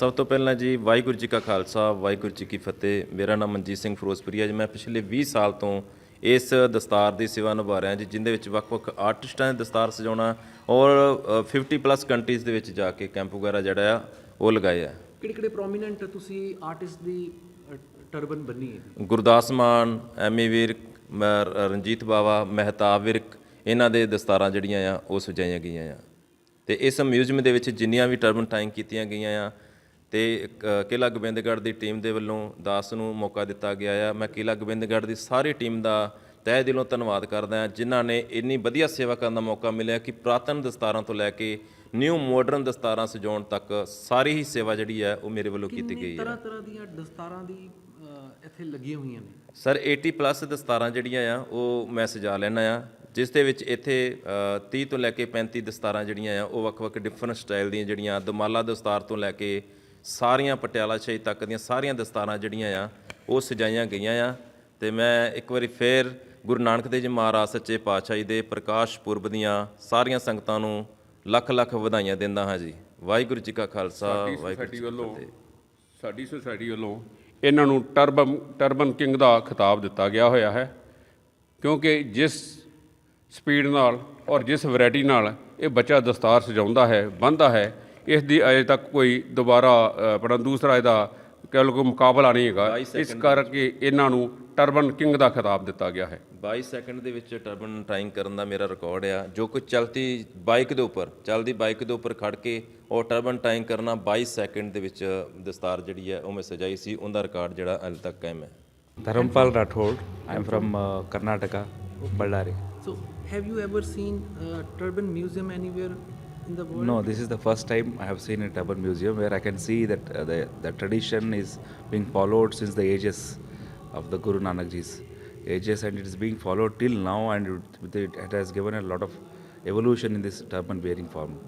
ਸਭ ਤੋਂ ਪਹਿਲਾਂ ਜੀ ਵਾਹਿਗੁਰੂ ਜੀ ਕਾ ਖਾਲਸਾ ਵਾਹਿਗੁਰੂ ਜੀ ਕੀ ਫਤਿਹ। ਮੇਰਾ ਨਾਮ ਮਨਜੀਤ ਸਿੰਘ ਫਿਰੋਜ਼ਪੁਰੀਆ ਜੀ। ਮੈਂ ਪਿਛਲੇ 20 ਸਾਲ ਤੋਂ ਇਸ ਦਸਤਾਰ ਦੀ ਸੇਵਾ ਨਿਭਾ ਰਿਹਾ ਜੀ ਜਿੰਦੇ ਵਿੱਚ ਵੱਖ-ਵੱਖ ਆਰਟਿਸਟਾਂ ਦੇ ਦਸਤਾਰ ਸਜਾਉਣਾ ਔਰ ਅ, 50 ਪਲੱਸ ਕੰਟਰੀਜ਼ ਦੇ ਵਿੱਚ ਜਾ ਕੇ ਕੈਂਪ ਵਗੈਰਾ ਜਿਹੜਾ ਆ ਉਹ ਲਗਾਏ ਆ। ਕਿਹੜੇ ਕਿਹੜੇ ਪ੍ਰੋਮੀਨੈਂਟ ਤੁਸੀਂ ਆਰਟਿਸਟ ਦੀ ਟਰਬਨ ਬੰਨੀ ਹੈ? ਗੁਰਦਾਸ ਮਾਨ ਐਮੀ ਵਿਰਕ ਮ- ਰਣਜੀਤ ਬਾਵਾ ਮਹਿਤਾਬ ਵਿਰਕ ਇਹਨਾਂ ਦੇ ਦਸਤਾਰਾਂ ਜਿਹੜੀਆਂ ਆ ਉਹ ਸਜਾਈਆਂ ਗਈਆਂ ਆ। ਤੇ ਇਸ ਮਿਊਜ਼ੀਅਮ ਦੇ ਵਿੱਚ ਜਿੰਨੀਆਂ ਵੀ ਟਰਬਨਟਾਈਨ ਕੀਤੀਆਂ ਗਈਆਂ ਆ ਤੇ ਕ- ਕਿਲ੍ਹਾ ਗੋਬਿੰਦਗੜ੍ਹ ਦੀ ਟੀਮ ਦੇ ਵੱਲੋਂ ਦਾਸ ਨੂੰ ਮੌਕਾ ਦਿੱਤਾ ਗਿਆ ਆ। ਮੈਂ ਕਿਲ੍ਹਾ ਗੋਬਿੰਦਗੜ੍ਹ ਦੀ ਸਾਰੀ ਟੀਮ ਦਾ ਤਹਿ ਦਿਲੋਂ ਧੰਨਵਾਦ ਕਰਦਾ ਹਾਂ ਜਿਨ੍ਹਾਂ ਨੇ ਇੰਨੀ ਵਧੀਆ ਸੇਵਾ ਕਰਨ ਦਾ ਮੌਕਾ ਮਿਲਿਆ ਕਿ ਪ੍ਰਾਤਨ ਦਸਤਾਰਾਂ ਤੋਂ ਲੈ ਕੇ ਨਿਊ ਮਾਡਰਨ ਦਸਤਾਰਾਂ ਸਜਾਉਣ ਤੱਕ ਸਾਰੀ ਹੀ ਸੇਵਾ ਜਿਹੜੀ ਹੈ ਉਹ ਮੇਰੇ ਵੱਲੋਂ ਕੀਤੀ ਗਈ ਹੈ। ਤਰ੍ਹਾਂ ਤਰ੍ਹਾਂ ਦੀਆਂ ਦਸਤਾਰਾਂ ਦੀ ਇੱਥੇ ਲੱਗੀਆਂ ਹੋਈਆਂ ਨੇ? ਸਰ 80 ਪਲੱਸ ਦਸਤਾਰਾਂ ਜਿਹੜੀਆਂ ਆ ਉਹ ਮੈਂ ਸਜਾ ਲੈਣਾ ਆ ਜਿਸ ਦੇ ਵਿੱਚ ਇੱਥੇ ਅ, 30 ਤੋਂ ਲੈ ਕੇ 35 ਦਸਤਾਰਾਂ ਜਿਹੜੀਆਂ ਆ ਉਹ ਵੱਖ-ਵੱਖ ਡਿਫਰੈਂਟ ਸਟਾਈਲ ਦੀਆਂ ਜਿਹੜੀਆਂ ਦਮਾਲਾ ਦਸਤਾਰ ਤੋਂ ਲੈ ਕੇ ਸਾਰੀਆਂ ਪਟਿਆਲਾ ਸ਼ਾਹੀ ਤੱਕ ਦੀਆਂ ਸਾਰੀਆਂ ਦਸਤਾਰਾਂ ਜਿਹੜੀਆਂ ਆ ਉਹ ਸਜਾਈਆਂ ਗਈਆਂ ਆ। ਤੇ ਮੈਂ ਇੱਕ ਵਾਰੀ ਫੇਰ ਗੁਰੂ ਨਾਨਕ ਦੇਵ ਜੀ ਮਹਾਰਾਜ ਸੱਚੇ ਪਾਤਸ਼ਾਹ ਜੀ ਦੇ ਪ੍ਰਕਾਸ਼ ਪੁਰਬ ਦੀਆਂ ਸਾਰੀਆਂ ਸੰਗਤਾਂ ਨੂੰ ਲੱਖ ਲੱਖ ਵਧਾਈਆਂ ਦਿੰਦਾ ਹਾਂ ਜੀ। ਵਾਹਿਗੁਰੂ ਜੀ ਕਾ ਖਾਲਸਾ ਵਾਹਿਗੁਰੂ ਜੀ ਵੱਲੋਂ ਸਾਡੀ ਸੋਸਾਇਟੀ ਵੱਲੋਂ ਇਹਨਾਂ ਨੂੰ ਟਰਬਨ ਟਰਬਨ ਕਿੰਗ ਦਾ ਖਿਤਾਬ ਦਿੱਤਾ ਗਿਆ ਹੋਇਆ ਹੈ। ਕਿਉਂਕਿ ਜਿਸ ਸਪੀਡ ਨਾਲ ਔਰ ਜਿਸ ਵੈਰਾਈਟੀ ਨਾਲ ਇਹ ਬੱਚਾ ਦਸਤਾਰ ਸਜਾਉਂਦਾ ਹੈ ਬੰਨ੍ਹਦਾ ਹੈ ਇਸ ਦੀ ਅਜੇ ਤੱਕ ਕੋਈ ਦੁਬਾਰਾ ਆਪਣਾ ਦੂਸਰਾ ਇਹਦਾ ਕਹਿ ਲਓ ਕੋਈ ਮੁਕਾਬਲਾ ਨਹੀਂ ਹੈਗਾ ਇਸ ਕਰਕੇ ਇਹਨਾਂ ਨੂੰ ਟਰਬਨ ਕਿੰਗ ਦਾ ਖਿਤਾਬ ਦਿੱਤਾ ਗਿਆ ਹੈ 22 ਸੈਕਿੰਡ ਦੇ ਵਿੱਚ ਟਰਬਨ ਟਾਈਮ ਕਰਨ ਦਾ ਮੇਰਾ ਰਿਕਾਰਡ ਆ ਜੋ ਕੋਈ ਚਲਤੀ ਬਾਈਕ ਦੇ ਉੱਪਰ ਚਲਦੀ ਬਾਈਕ ਦੇ ਉੱਪਰ ਖੜ ਕੇ ਉਹ ਟਰਬਨ ਟਾਈਮ ਕਰਨਾ 22 ਸੈਕਿੰਡ ਦੇ ਵਿੱਚ ਦਸਤਾਰ ਜਿਹੜੀ ਹੈ ਉਹ ਮੈਂ ਸਜਾਈ ਸੀ ਉਹਦਾ ਰਿਕਾਰਡ ਜਿਹੜਾ ਹਾਲੇ ਤੱਕ ਕਾਇਮ ਹੈ Dharampal Rathod. I'm from uh, Karnataka, Ballari. So have you ever seen turban museum anywhere No, this is the first time I have seen a Turban Museum where I can see that uh, the, the tradition is being followed since the ages of the Guru Nanak Ji's ages and it is being followed till now and it, it, it has given a lot of evolution in this turban wearing form.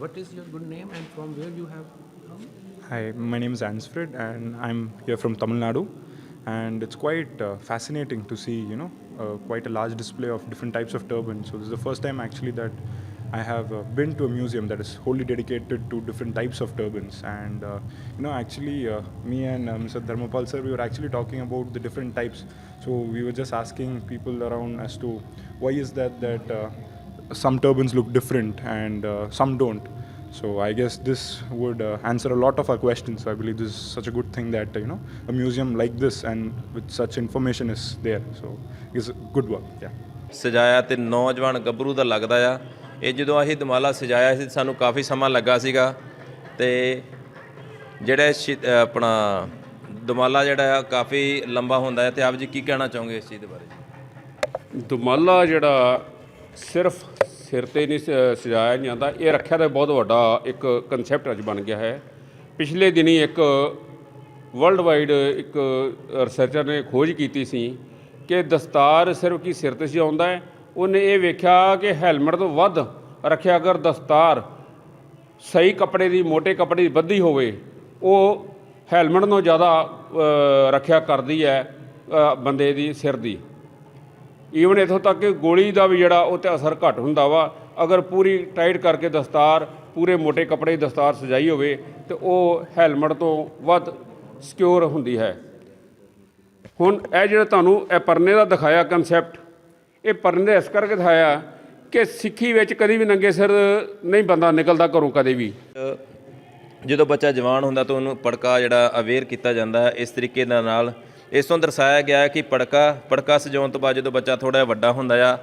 what is your good name and from where you have come Hi, my name is Ansfred, and I'm here from Tamil Nadu. And it's quite uh, fascinating to see, you know, quite a large display of different types of turbans. So this is the first time actually that I have uh, been to a museum that is wholly dedicated to different types of turbans. And uh, you know, actually, uh, me and Mr. Dharmapal sir, we were actually talking about the different types. So we were just asking people around as to why is that that some turbans look different and some don't. So I guess this would uh, answer a lot of our questions. So I believe this is such a good thing that uh, you know a museum like this and with such information is there. So it's good work. Yeah. ਸਜਾਇਆ ਤੇ ਨੌਜਵਾਨ ਗੱਭਰੂ ਦਾ ਲੱਗਦਾ ਆ ਇਹ ਜਦੋਂ ਅਸੀਂ ਦਮਾਲਾ ਸਜਾਇਆ ਸੀ ਸਾਨੂੰ ਕਾਫੀ ਸਮਾਂ ਲੱਗਾ ਸੀਗਾ ਤੇ ਜਿਹੜਾ ਆਪਣਾ ਦਮਾਲਾ ਜਿਹੜਾ ਆ ਕਾਫੀ ਲੰਬਾ ਹੁੰਦਾ ਹੈ ਤੇ ਆਪ ਜੀ ਕੀ ਕਹਿਣਾ ਚਾਹੋਗੇ ਇਸ ਚੀਜ਼ ਦੇ ਬਾਰੇ ਦੁਮਾਲਾ ਜਿਹੜਾ ਸਿਰਫ ਸਿਰ ਤੇ ਨਹੀਂ ਸ- ਸਜਾਇਆ ਨਹੀਂ ਜਾਂਦਾ। ਇਹ ਰੱਖਿਆ ਦਾ ਬਹੁਤ ਵੱਡਾ ਇੱਕ ਕਨਸੈਪਟ ਅੱਜ ਬਣ ਗਿਆ ਹੈ। ਪਿਛਲੇ ਦਿਨੀ ਇੱਕ ਵਰਲਡ ਵਾਈਡ ਇੱਕ ਰਿਸਰਚਰ ਨੇ ਖੋਜ ਕੀਤੀ ਸੀ ਕਿ ਦਸਤਾਰ ਸਿਰਫ ਕੀ ਸਿਰ ਤੇ ਸਜਾਉਂਦਾ ਹੈ। ਉਹਨੇ ਇਹ ਵੇਖਿਆ ਕਿ ਹੈਲਮਟ ਤੋਂ ਵੱਧ ਰੱਖਿਆ ਅਗਰ ਦਸਤਾਰ ਸਹੀ ਕੱਪੜੇ ਦੀ ਮੋٹے ਕੱਪੜੇ ਦੀ ਬੱਧੀ ਹੋਵੇ, ਉਹ ਹੈਲਮਟ ਨਾਲੋਂ ਜ਼ਿਆਦਾ ਰੱਖਿਆ ਕਰਦੀ ਹੈ ਬੰਦੇ ਦੀ ਸਿਰ ਦੀ। ਈਵਨ ਇਥੋਂ ਤੱਕ ਕਿ ਗੋਲੀ ਦਾ ਵੀ ਜਿਹੜਾ ਉਹ ਤੇ ਅਸਰ ਘੱਟ ਹੁੰਦਾ ਵਾ। ਅਗਰ ਪੂਰੀ ਟਾਈਟ ਕਰਕੇ ਦਸਤਾਰ, ਪੂਰੇ ਮੋٹے ਕੱਪੜੇ ਦੀ ਦਸਤਾਰ ਸਜਾਈ ਹੋਵੇ, ਤੇ ਉਹ ਹੈਲਮਟ ਤੋਂ ਵੱਧ ਸਿਕਿਉਰ ਹੁੰਦੀ ਹੈ। ਹੁਣ ਇਹ ਜਿਹੜਾ ਤੁਹਾਨੂੰ ਇਹ ਪਰਨੇ ਦਾ ਦਿਖਾਇਆ ਕਨਸੈਪਟ ਇਹ ਪਰਨੇ ਦਾ ਇਸ ਕਰਕੇ ਦਿਖਾਇਆ ਕਿ ਸਿੱਖੀ ਵਿੱਚ ਕਦੀ ਵੀ ਨੰਗੇ ਸਿਰ ਨਹੀਂ ਬੰਦਾ ਨਿਕਲਦਾ ਘਰੋਂ ਕਦੇ ਵੀ। ਜਦੋਂ ਬੱਚਾ ਜਵਾਨ ਹੁੰਦਾ ਤਾਂ ਉਹਨੂੰ ਪੜਕਾ ਜਿਹੜਾ ਅਵੇਅਰ ਕੀਤਾ ਜਾਂਦਾ ਹੈ, ਇਸ ਤਰੀਕੇ ਨਾਲ ਇਸ ਤੋਂ ਦਰਸਾਇਆ ਗਿਆ ਹੈ ਕਿ ਪੜਕਾ ਪੜਕਾ ਸਜਾਉਣ ਤੋਂ ਬਾਅਦ ਜਦੋਂ ਬੱਚਾ ਥੋੜਾ ਜਿਹਾ ਵੱਡਾ ਹੁੰਦਾ ਆ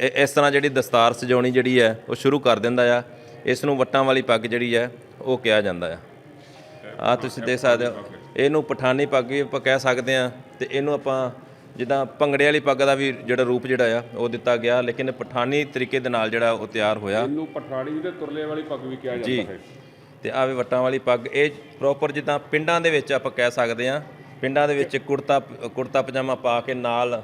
ਇਸ ਤਰ੍ਹਾਂ ਜਿਹੜੀ ਦਸਤਾਰ ਸਜਾਉਣੀ ਜਿਹੜੀ ਹੈ ਉਹ ਸ਼ੁਰੂ ਕਰ ਦਿੰਦਾ ਆ। ਇਸ ਨੂੰ ਵੱਟਾਂ ਵਾਲੀ ਪੱਗ ਜਿਹੜੀ ਹੈ ਉਹ ਕਿਹਾ ਜਾਂਦਾ ਆ। ਆ ਤੁਸੀਂ ਦੇਖ ਸਕਦੇ ਹੋ ਇਹਨੂੰ ਪਠਾਨੀ ਪੱਗ ਵੀ ਆਪਾਂ ਕਹਿ ਸਕਦੇ ਆ ਤੇ ਇਹਨੂੰ ਆਪਾਂ ਜਿੱਦਾਂ ਭੰਗੜੇ ਵਾਲੀ ਪੱਗ ਦਾ ਵੀ ਜਿਹੜਾ ਰੂਪ ਜਿਹੜਾ ਆ ਉਹ ਦਿੱਤਾ ਗਿਆ ਲੇਕਿਨ ਪਠਾਨੀ ਤਰੀਕੇ ਦੇ ਨਾਲ ਜਿਹੜਾ ਉਹ ਤਿਆਰ ਹੋਇਆ। ਇਹਨੂੰ ਪਠਾਣੀ ਤੇ ਤੁਰਲੇ ਵਾਲੀ ਪੱਗ ਵੀ ਕਿਹਾ ਜਾਂਦਾ ਹੈ ਤੇ ਆਵੇ ਵੱਟਾਂ ਵਾਲੀ ਪੱਗ ਇਹ ਪ੍ਰੋਪਰ ਜਿੱਦਾਂ ਪਿੰਡਾਂ ਦੇ ਵਿੱਚ ਆਪਾਂ ਕਹਿ ਸਕਦੇ ਆ ਪਿੰਡਾਂ ਦੇ ਵਿੱਚ ਕੁੜਤਾ ਕੁੜਤਾ ਪਜਾਮਾ ਪਾ ਕੇ ਨਾਲ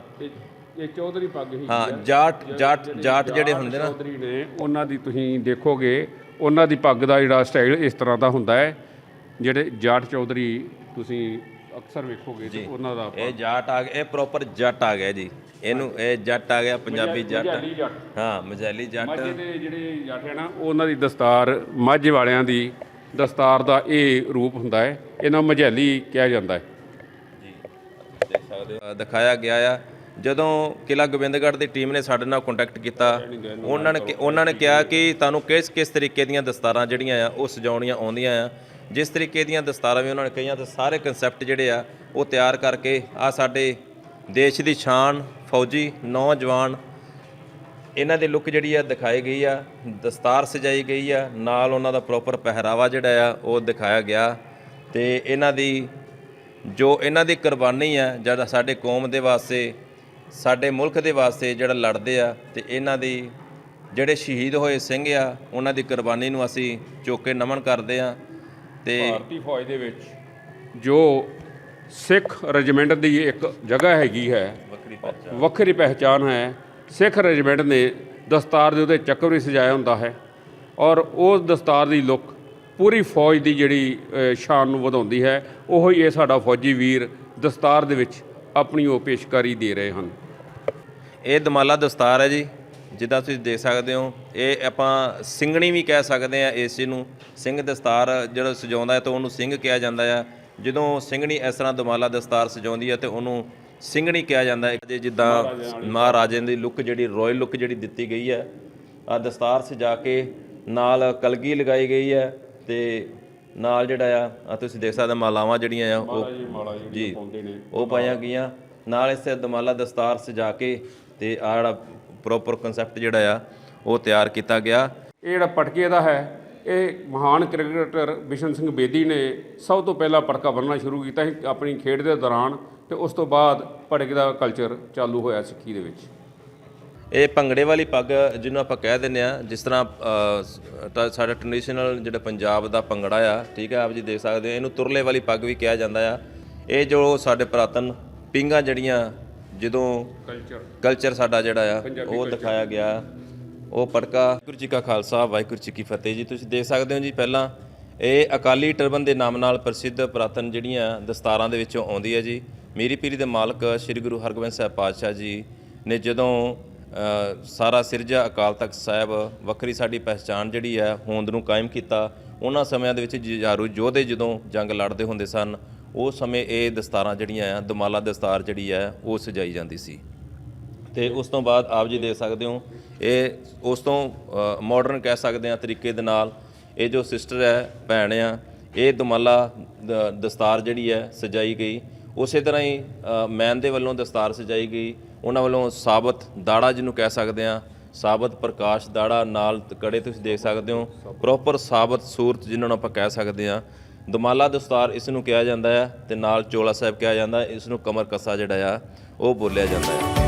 ਇਹ ਚੌਧਰੀ ਪੱਗ ਹੀ ਹਾਂ ਜਾਟ ਜਾਟ ਜਾਟ ਜਿਹੜੇ ਹੁੰਦੇ ਨਾ। ਚੌਧਰੀ ਨੇ ਉਹਨਾਂ ਦੀ ਤੁਸੀਂ ਦੇਖੋਗੇ ਉਹਨਾਂ ਦੀ ਪੱਗ ਦਾ ਜਿਹੜਾ ਸਟਾਈਲ ਇਸ ਤਰ੍ਹਾਂ ਦਾ ਹੁੰਦਾ ਹੈ ਜਿਹੜੇ ਜਾਟ ਚੌਧਰੀ ਤੁਸੀਂ ਅਕਸਰ ਵੇਖੋਗੇ ਤੇ ਉਹਨਾਂ ਦਾ ਇਹ ਜਾਟ ਆ ਗਿਆ ਇਹ ਪ੍ਰੋਪਰ ਜੱਟ ਆ ਗਿਆ ਜੀ। ਇਹਨੂੰ ਇਹ ਜੱਟ ਆ ਗਿਆ ਪੰਜਾਬੀ ਜੱਟ। ਹਾਂ ਮਜੈਲੀ ਜੱਟ। ਮਾਝੇ ਦੇ ਜਿਹੜੇ ਜੱਟ ਹੈ ਨਾ ਉਹਨਾਂ ਦੀ ਦਸਤਾਰ ਮਾਝੇ ਵਾਲਿਆਂ ਦੀ ਦਸਤਾਰ ਦਾ ਇਹ ਰੂਪ ਹੁੰਦਾ ਹੈ ਇਹਨਾਂ ਮਝੈਲੀ ਕਿਹਾ ਜਾਂਦਾ ਹੈ। ਦਿਖਾਇਆ ਗਿਆ ਆ। ਜਦੋਂ ਕਿਲਾ ਗੋਬਿੰਦਗੜ੍ਹ ਦੀ ਟੀਮ ਨੇ ਸਾਡੇ ਨਾਲ ਕੰਟੈਕਟ ਕੀਤਾ, ਉਹਨਾਂ ਨੇ ਉਹਨਾਂ ਨੇ ਕਿਹਾ ਕਿ ਤੁਹਾਨੂੰ ਕਿਸ ਕਿਸ ਤਰੀਕੇ ਦੀਆਂ ਦਸਤਾਰਾਂ ਜਿਹੜੀਆਂ ਆ, ਉਹ ਸਜਾਉਣੀਆਂ ਆਉਂਦੀਆਂ ਆ। ਜਿਸ ਤਰੀਕੇ ਦੀਆਂ ਦਸਤਾਰਾਂ ਵੀ ਉਹਨਾਂ ਨੇ ਕਹੀਆਂ, ਤੇ ਸਾਰੇ ਕਨਸੈਪਟ ਜਿਹੜੇ ਆ, ਉਹ ਤਿਆਰ ਕਰਕੇ ਆ ਸਾਡੇ ਦੇਸ਼ ਦੀ ਸ਼ਾਨ, ਫੌਜੀ, ਨੌਜਵਾਨ, ਇਹਨਾਂ ਦੀ ਲੁੱਕ ਜਿਹੜੀ ਆ ਦਿਖਾਈ ਗਈ ਆ, ਦਸਤਾਰ ਸਜਾਈ ਗਈ ਆ, ਨਾਲ ਉਹਨਾਂ ਦਾ ਪ੍ਰੋਪਰ ਪਹਿਰਾਵਾ ਜਿਹੜਾ ਆ, ਉਹ ਦਿਖਾਇਆ ਗਿਆ। ਤੇ ਇਹਨਾਂ ਦੀ ਜੋ ਇਹਨਾਂ ਦੀ ਕੁਰਬਾਨੀ ਆ ਜਿਹੜਾ ਸਾਡੇ ਕੌਮ ਦੇ ਵਾਸਤੇ ਸਾਡੇ ਮੁਲਕ ਦੇ ਵਾਸਤੇ ਜਿਹੜਾ ਲੜਦੇ ਆ ਤੇ ਇਹਨਾਂ ਦੀ ਜਿਹੜੇ ਸ਼ਹੀਦ ਹੋਏ ਸਿੰਘ ਆ ਉਹਨਾਂ ਦੀ ਕੁਰਬਾਨੀ ਨੂੰ ਅਸੀਂ ਚੁੱਕ ਕੇ ਨਮਨ ਕਰਦੇ ਆ ਤੇ ਭਾਰਤੀ ਫੌਜ ਦੇ ਵਿੱਚ ਜੋ ਸਿੱਖ ਰੈਜੀਮੈਂਟ ਦੀ ਇੱਕ ਜਗ੍ਹਾ ਹੈਗੀ ਹੈ ਵੱਖਰੀ ਪਹਿਚਾਨ ਹੈ। ਸਿੱਖ ਰੈਜੀਮੈਂਟ ਨੇ ਦਸਤਾਰ ਦੇ ਉੱਤੇ ਚੱਕਰ ਵੀ ਸਜਾਇਆ ਹੁੰਦਾ ਹੈ ਔਰ ਉਸ ਦਸਤਾਰ ਦੀ ਲੁੱਕ ਪੂਰੀ ਫੌਜ ਦੀ ਜਿਹੜੀ ਸ਼ਾਨ ਨੂੰ ਵਧਾਉਂਦੀ ਹੈ, ਉਹੋ ਹੀ ਇਹ ਸਾਡਾ ਫੌਜੀ ਵੀਰ ਦਸਤਾਰ ਦੇ ਵਿੱਚ ਆਪਣੀ ਉਹ ਪੇਸ਼ਕਾਰੀ ਦੇ ਰਹੇ ਹਨ। ਇਹ ਦਮਾਲਾ ਦਸਤਾਰ ਹੈ ਜੀ, ਜਿੱਦਾਂ ਤੁਸੀਂ ਦੇਖ ਸਕਦੇ ਹੋ, ਇਹ ਆਪਾਂ ਸਿੰਘਣੀ ਵੀ ਕਹਿ ਸਕਦੇ ਆ ਇਸ ਚੀਜ਼ ਨੂੰ, ਸਿੰਘ ਦਸਤਾਰ ਜਿਹੜਾ ਸਜਾਉਂਦਾ ਹੈ ਤਾਂ ਉਹਨੂੰ ਸਿੰਘ ਕਿਹਾ ਜਾਂਦਾ ਆ। ਜਦੋਂ ਸਿੰਘਣੀ ਇਸ ਤਰ੍ਹਾਂ ਦਮਾਲਾ ਦਸਤਾਰ ਸਜਾਉਂਦੀ ਹੈ ਤੇ ਉਹਨੂੰ ਸਿੰਘਣੀ ਕਿਹਾ ਜਾਂਦਾ ਹੈ ਜੇ ਜਿੱਦਾਂ ਮਹਾਰਾਜੇ ਦੀ ਲੁੱਕ ਜਿਹੜੀ, ਰਾਇਲ ਲੁੱਕ ਜਿਹੜੀ ਦਿੱਤੀ ਗਈ ਹੈ ਆ ਦਸਤਾਰ ਸਜਾ ਕੇ ਨਾਲ ਕਲਗੀ ਲਗਾਈ ਗਈ ਹੈ ਤੇ ਨਾਲ ਜਿਹੜਾ ਆ ਆ ਤੁਸੀਂ ਦੇਖ ਸਕਦੇ ਮਾਲਾਵਾਂ ਜਿਹੜੀਆਂ ਆ ਉਹ ਜੀ ਉਹ ਪਾਈਆਂ ਗਈਆਂ। ਨਾਲ ਇਸੇ ਦਮਾਲਾ ਦਸਤਾਰ ਸਜਾ ਕੇ ਤੇ ਆ ਜਿਹੜਾ ਪ੍ਰੋਪਰ ਕਨਸੈਪਟ ਜਿਹੜਾ ਆ ਉਹ ਤਿਆਰ ਕੀਤਾ ਗਿਆ। ਇਹ ਜਿਹੜਾ ਪਟਕੇ ਦਾ ਹੈ ਇਹ ਮਹਾਨ ਕ੍ਰਿਕਟਰ ਬਿਸ਼ਨ ਸਿੰਘ ਬੇਦੀ ਨੇ ਸਭ ਤੋਂ ਪਹਿਲਾਂ ਪਟਕਾ ਬੰਨਣਾ ਸ਼ੁਰੂ ਕੀਤਾ ਸੀ ਆਪਣੀ ਖੇਡ ਦੇ ਦੌਰਾਨ ਤੇ ਉਸ ਤੋਂ ਬਾਅਦ ਪਟਕੇ ਦਾ ਕਲਚਰ ਚਾਲੂ ਹੋਇਆ ਸਿੱਖੀ ਦੇ ਵਿੱਚ। ਇਹ ਭੰਗੜੇ ਵਾਲੀ ਪੱਗ ਜਿਹਨੂੰ ਆਪਾਂ ਕਹਿ ਦਿੰਦੇ ਆ ਜਿਸ ਤਰ੍ਹਾਂ ਸਾਡਾ ਟ੍ਰੈਡੀਸ਼ਨਲ ਜਿਹੜਾ ਪੰਜਾਬ ਦਾ ਭੰਗੜਾ ਆ ਠੀਕ ਹੈ ਆਪ ਜੀ ਦੇਖ ਸਕਦੇ ਹੋ ਇਹਨੂੰ ਤੁਰਲੇ ਵਾਲੀ ਪੱਗ ਵੀ ਕਿਹਾ ਜਾਂਦਾ ਆ। ਇਹ ਜੋ ਸਾਡੇ ਪੁਰਾਤਨ ਪਿੰਗਾ ਜਿਹੜੀਆਂ ਜਦੋਂ ਕਲਚਰ ਕਲਚਰ ਸਾਡਾ ਜਿਹੜਾ ਆ ਉਹ ਦਿਖਾਇਆ ਗਿਆ। ਉਹ ਪਟਕਾ ਵਾਹਿਗੁਰੂ ਜੀ ਕਾ ਖਾਲਸਾ ਵਾਹਿਗੁਰੂ ਜੀ ਕੀ ਫਤਿਹ ਜੀ। ਤੁਸੀਂ ਦੇਖ ਸਕਦੇ ਹੋ ਜੀ ਪਹਿਲਾਂ ਇਹ ਅਕਾਲੀ ਟਰਬਨ ਦੇ ਨਾਮ ਨਾਲ ਪ੍ਰਸਿੱਧ ਪੁਰਾਤਨ ਜਿਹੜੀਆਂ ਦਸਤਾਰਾਂ ਦੇ ਵਿੱਚੋਂ ਆਉਂਦੀ ਹੈ ਜੀ। ਮੀਰੀ ਪੀਰੀ ਦੇ ਮਾਲਕ ਸ੍ਰੀ ਗੁਰੂ ਹਰਗੋਬਿੰਦ ਸਾਹਿਬ ਪਾਤਸ਼ਾਹ ਜੀ ਨੇ ਜਦੋਂ ਸਾਰਾ ਸਿਰਜਾ ਅਕਾਲ ਤਖਤ ਸਾਹਿਬ, ਵੱਖਰੀ ਸਾਡੀ ਪਹਿਚਾਣ ਜਿਹੜੀ ਹੈ, ਹੋਂਦ ਨੂੰ ਕਾਇਮ ਕੀਤਾ। ਉਹਨਾਂ ਸਮਿਆਂ ਦੇ ਵਿੱਚ ਜੁਝਾਰੂ ਯੋਧੇ ਜਦੋਂ ਜੰਗ ਲੜਦੇ ਹੁੰਦੇ ਸਨ ਉਸ ਸਮੇਂ ਇਹ ਦਸਤਾਰਾਂ ਜਿਹੜੀਆਂ ਆ, ਦਮਾਲਾ ਦਸਤਾਰ ਜਿਹੜੀ ਹੈ, ਉਹ ਸਜਾਈ ਜਾਂਦੀ ਸੀ। ਤੇ ਉਸ ਤੋਂ ਬਾਅਦ ਆਪ ਜੀ ਦੇਖ ਸਕਦੇ ਹੋ, ਇਹ ਉਸ ਤੋਂ ਮਾਡਰਨ ਕਹਿ ਸਕਦੇ ਆ ਤਰੀਕੇ ਦੇ ਨਾਲ, ਇਹ ਜੋ ਸਿਸਟਰ ਹੈ, ਭੈਣ ਆ, ਇਹ ਦਮਾਲਾ ਦਸਤਾਰ ਜਿਹੜੀ ਹੈ, ਸਜਾਈ ਗਈ। ਉਸੇ ਤਰ੍ਹਾਂ ਹੀ ਮੈਨ ਦੇ ਵੱਲੋਂ ਦਸਤਾਰ ਸਜਾਈ ਗਈ। ਉਹਨਾਂ ਵੱਲੋਂ ਸਾਬਤ ਦਾੜਾ ਜਿਹਨੂੰ ਕਹਿ ਸਕਦੇ ਆ ਸਾਬਤ ਪ੍ਰਕਾਸ਼ ਦਾੜਾ ਨਾਲ ਕੜੇ ਤੁਸੀਂ ਦੇਖ ਸਕਦੇ ਹੋ ਪ੍ਰੋਪਰ ਸਾਬਤ ਸੂਰਤ ਜਿਨ੍ਹਾਂ ਨੂੰ ਆਪਾਂ ਕਹਿ ਸਕਦੇ ਆ ਦਮਾਲਾ ਦਸਤਾਰ ਇਸ ਨੂੰ ਕਿਹਾ ਜਾਂਦਾ ਹੈ ਤੇ ਨਾਲ ਚੋਲਾ ਸਾਹਿਬ ਕਿਹਾ ਜਾਂਦਾ ਇਸ ਨੂੰ ਕਮਰ ਕੱਸਾ ਜਿਹੜਾ ਆ, ਉਹ ਬੋਲਿਆ ਜਾਂਦਾ ਹੈ।